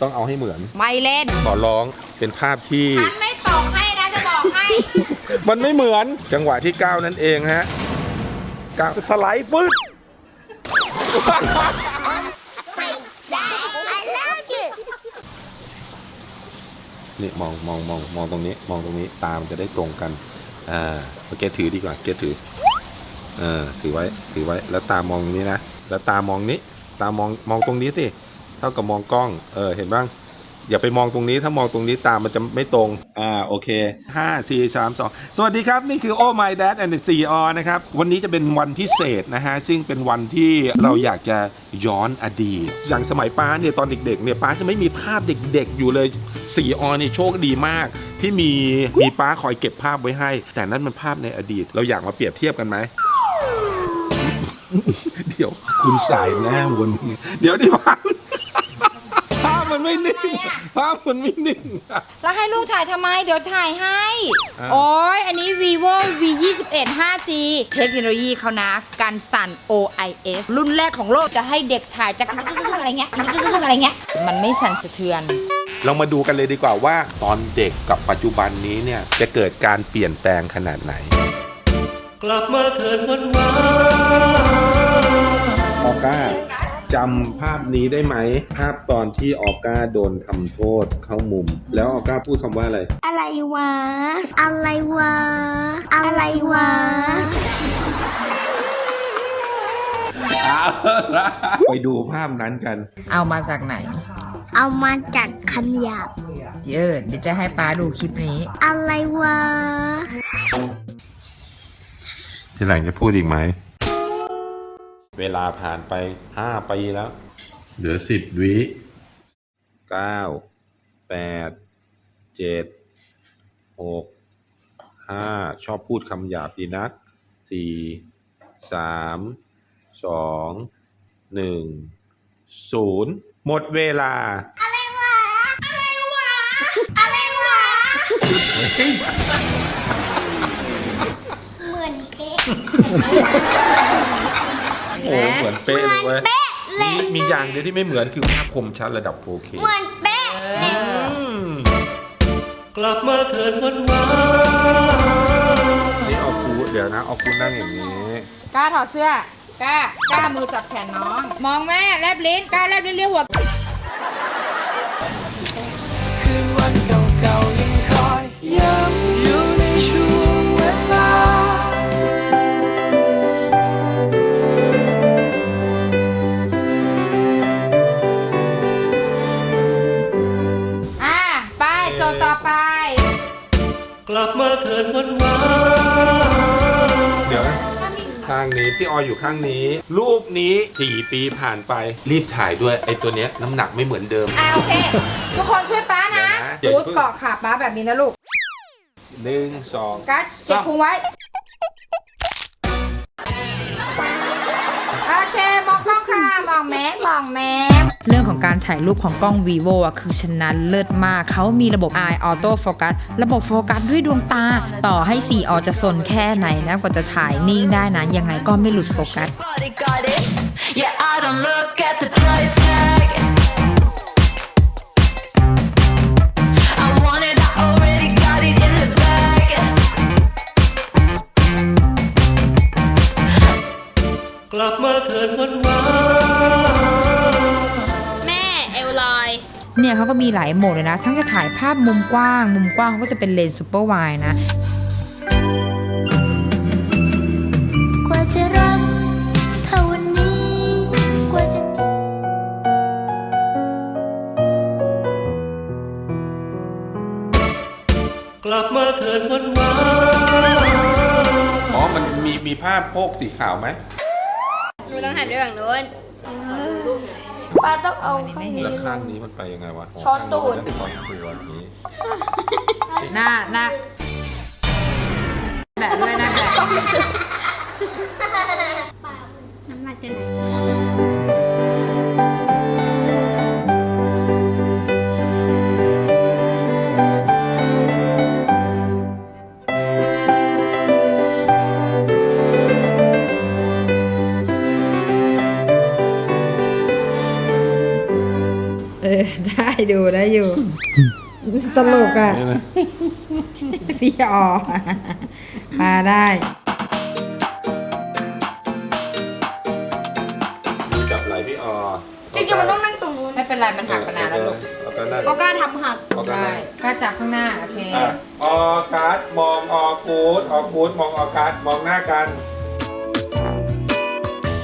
ต้องเอาให้เหมือน ไม่เล่นขอร้องเป็นภาพที่ ฉันไม่ตกให้นะจะบอกให้ มันไม่เหมือนจังหวะที่ก้าวนั่นเองฮะก้าวสไลด์ปึ๊ดนี่มองมองมองมองตรงนี้มองตรงนี้ตามันจะได้ตรงกัน อ่าโอเคถือดีกว่าเกถือเออถือไว้ถือไว้แล้วตามองตรงนี้นะแล้วตามองนี้ ตามองมองตรงนี้สิเท่ากับมองกล้อง เออ เห็นบ้าง อย่าไปมองตรงนี้ ถ้ามองตรงนี้ตามันจะไม่ตรง อ่า โอเคห้าสี่สามสองสวัสดีครับ นี่คือ Oh My Dad and the c o นะครับ วันนี้จะเป็นวันพิเศษนะฮะ ซึ่งเป็นวันที่เราอยากจะย้อนอดีต อย่างสมัยป้าเนี่ย ตอนเด็ก ๆ เนี่ย ป้าจะไม่มีภาพเด็ก ๆ อยู่เลยสีออนี่โชคดีมากที่มี มีป้าคอยเก็บภาพไว้ให้ แต่นั่นมันภาพในอดีต เราอยากมาเปรียบเทียบกันไหมเดี๋ยวคุณสายหน้าวน เดี๋ยวดิภาพภาพมัน ไม่นิ่งทำไมอะภาพมันไม่นิ่ง แล้วให้ลูกถ่ายทำไม เดี๋ยวถ่ายให้ อ่า โอ้ยอันนี้ vivo v 2 1 5g เทคโนโลยีเขานะการสั่น OIS รุ่นแรกของโลกจะให้เด็กถ่ายจะกึกๆอะไรเงี้ยกึกๆอะไรเงี้ย มันไม่สั่นสะเทือน เรามาดูกันเลยดีกว่าว่าตอนเด็กกับปัจจุบันนี้เนี่ยจะเกิดการเปลี่ยนแปลงขนาดไหน กลับมาเถิดวันวานออก้า จำภาพนี้ได้ไหม ภาพตอนที่ออก้าโดนทำโทษเข้ามุม แล้วออก้าพูดคำว่าอะไร อะไรวะ อะไรวะ อะไรวะไปดูภาพนั้นกัน เอามาจากไหน เอามาจากคำหยาบเดี๋ยวเดี๋ยวจะให้ป้าดูคลิปนี้ อะไรวะ ทีหลังจะพูดอีกไหม เวลาผ่านไปห้าปีแล้ว เหลือสิบวิเก้าแปดเจ็ดหกห้าชอบพูดคำหยาบดีนักสี่สามสองหนึ่งศูนย์หมดเวลาเหมือนเป๊ะ โอ้เหมือนเป๊ะเลยเว้ยเป๊ะเลมียมีอย่างเดียวที่ไม่เหมือนคือภาพคมชัดระดับ 4K เหมือนเป๊ะเลยอืมกลับมาเถิดวันวานนี่เอาคูเดี๋ยวนะเอาคูนั่งอย่างนี้ กล้าถอดเสื้อกล้ากล้ามือจับแขนน้อง มองแม่แลบลิ้นกล้าแลบลิ้นเรียกหัว ข้างนี้ พี่ออยอยู่ข้างนี้ รูปนี้ 4 ปีผ่านไปรีบถ่ายด้วยไอ้ตัวเนี้ยน้ำหนักไม่เหมือนเดิม อะโอเค ทุกคนช่วยป้านะเดี๋ยวนะ รูดเกาะขาป้าแบบนี้นะลูกหนึ่งสองกัดเก็บพุงไว้ องแมสมองแมสเรื่องของการถ่ายรูปของกล้อง vivo อะคือชนะเลิศมาก เขามีระบบ eye auto focus ระบบโฟกัสด้วยดวงตา ต่อให้ 4 ออจะสนแค่ไหนนะกว่าจะถ่ายนิ่งได้นะยังไงก็ไม่หลุดโฟกัส Body got it. Yeah, I don't look at the price เนี่ยเขาก็มีหลายโหมดเลยนะ ทั้งจะถ่ายภาพมุมกว้าง มุมกว้างเขาก็จะเป็นเลนส์ซูเปอร์ไวนะกว่าจะรักเท่าวันนี้กว่าจะมีกลับมาเถิดวันวานอ๋อ มันมีมีภาพโพกสีขาวไหม ไม่ต้องหันไปฝั่งนู้น ป้าต้องเอาข้างนี้แล้วข้างนี้มันไปยังไงวะช้อนตูด ช้อนตูดอย่างนี้หน้าหน้าแบบด้วยนะแบบน้ำลายจะไหล ออได้ดูได้อยู่ ตลกอะได้ไหมพี่ออมาได้ จับไหล่พี่ออจริงๆมันต้องนั่งตรงนู้นไม่เป็นไรมันหักมานานแล้วลูกเอากันนั่นเพราะกล้าทำหักเอากันใช่นั่นก็จากข้างหน้า โอเค อะออการ์ดมองออกูดออกูดมองออการ์ดมองหน้ากัน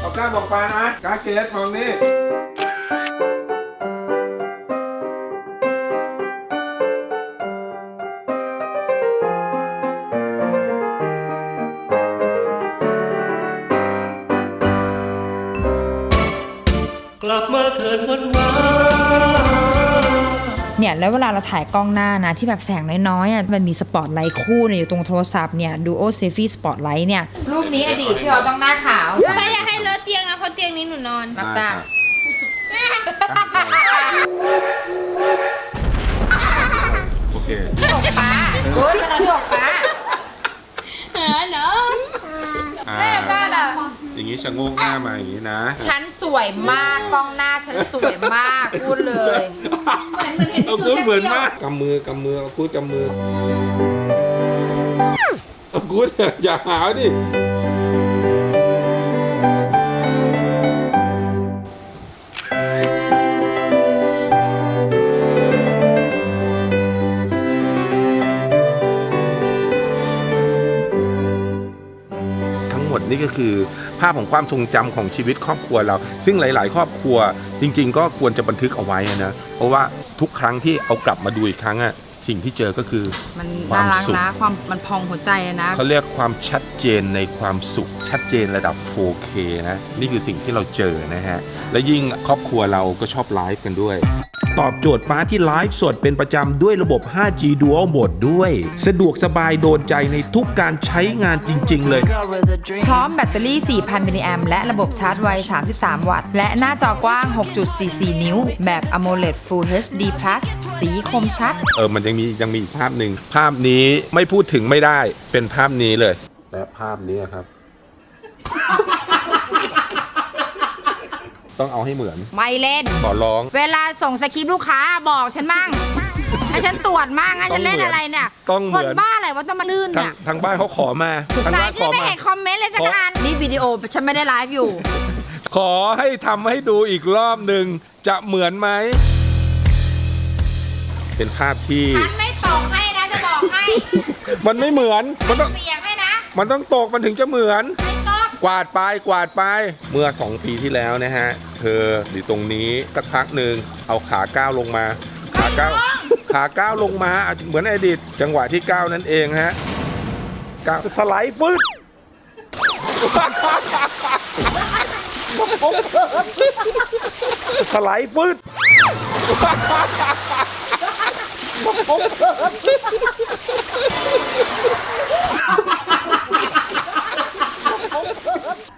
เอาการ์ดมองปลานะการ์ดเกสมองนี่ บมาเถิดวันวานเนี่ยแล้วเวลาเราถ่ายกล้องหน้านะ ที่แบบแสงน้อยๆอะมันมีสปอตไลท์คู่เนี่ยอยู่ตรงโทรศัพท์เนี่ยดูโอเซฟี่สปอตไลท์เนี่ย รูปนี้อดีตพี่ออต้องหน้าขาวถ้าอยากให้เลอะเตียงนะเพราะเตียงนี้หนูนอนรับตาโอเคดกป้ากูดมันดกป้าเออเนาะอ่าแม่ก็ล่ะอย่างนี้ชะโงกหน้ามาอย่างนี้นะฉันส วยมากกล้องหน้าฉันสวยมากพูดเลยเหมือนเหมือนเห็นในเอาจุกูดดแค่เหมือนเดียวมากกำมือกำมือเอากูดกำมือเอากูดอย่าหาวดิ คือภาพของความทรงจำของชีวิตครอบครัวเรา ซึ่งหลาย ๆ ครอบครัวจริง ๆ ก็ควรจะบันทึกเอาไว้นะเพราะว่าทุกครั้งที่เอากลับมาดูอีกครั้งอะ สิ่งที่เจอก็คือมันความน่ารักสุขนะความมันพองหัวใจเลยนะ เขาเรียกความชัดเจนในความสุข ชัดเจนระดับ 4K นะ นี่คือสิ่งที่เราเจอนะฮะ และยิ่งครอบครัวเราก็ชอบไลฟ์กันด้วย ตอบโจทย์ป้าที่ไลฟ์สดเป็นประจำด้วยระบบ 5G Dual Mode ด้วย สะดวกสบายโดนใจในทุกการใช้งานจริง ๆ เลย Girl with a dream พร้อมแบตเตอรี่ 4,000 มิลลิแอมและระบบชาร์จไว 33 วัตต์ และหน้าจอกว้าง 6.44 นิ้ว แบบ AMOLED Full HD Plus สีคมชัด เออ มันยังมียังมีอีกภาพหนึ่ง ภาพนี้ไม่พูดถึงไม่ได้ เป็นภาพนี้เลย และภาพนี้ครับ ต้องเอาให้เหมือน ไม่เล่น ขอร้อง เวลาส่งสคริปต์ลูกค้าบอกฉันมั่งให้ฉันตรวจมั่งให้ฉันเล่นอะไรเนี่ย ต้องเหมืคอนนบ้าอะไรว่าต้องมาลื่นทางเนี่ยทางบ้านเขาขอมาทางไหนบ้านขที่อไม่มา เห็นคอมเมนต์เลยสักอันนี่วิดีโอฉันไม่ได้ไลฟ์อยู่ ขอให้ทำให้ดูอีกรอบหนึ่งจะเหมือนไหม เป็นภาพที่ ฉันไม่ตกให้นะจะบอกให้มันไม่เหมือน มันต้องเปียกให้นะมันต้องตกมันถึงจะเหมือน ไม่ตกกวาดไปกวาดไปเมื่อ 2 ปีที่แล้วนะฮะ เธออยู่ตรงนี้สักพักหนึ่งเอาขาก้าวลงมา ขาก้าวขาก้าวลงมาอะเหมือนอดีตจังหวะที่ก้าวนั่นเองฮะก้าวสไลด์ปึ๊ดสไลด์ปึ๊ด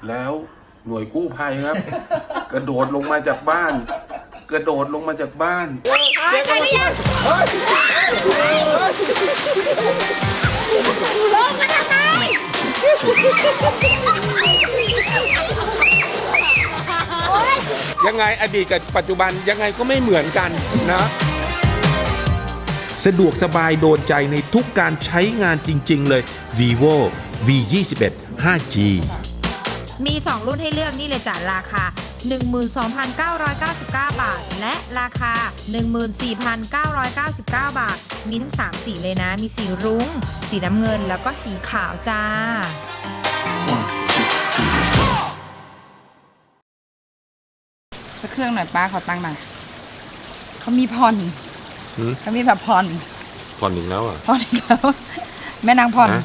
แล้วหน่วยกู้ภัยครับ กระโดดลงมาจากบ้าน กระโดดลงมาจากบ้านใครหรือยังลงมาทำไมยังไงอดีตกับปัจจุบันยังไงก็ไม่เหมือนกันนะ สะดวกสบายโดนใจในทุกการใช้งานจริง ๆ เลย vivo v 2 1 5g มี 2 รุ่นให้เลือกนี่เลยจ้ะราคา 12,999 บาท และราคา 14,999 บาท มีทั้ง 3 สีเลยนะ มีสีรุง้ง สีน้ำเงินแล้วก็สีขาวจ้าสักเครื่องหน่อยป้าขอตั้งหน่อยเขามีผ่อน หืม เขามีแบบผ่อนผ่อนอีกแล้วอะ ผ่อนอีกแล้ว แม่นางผ่อน ฮะ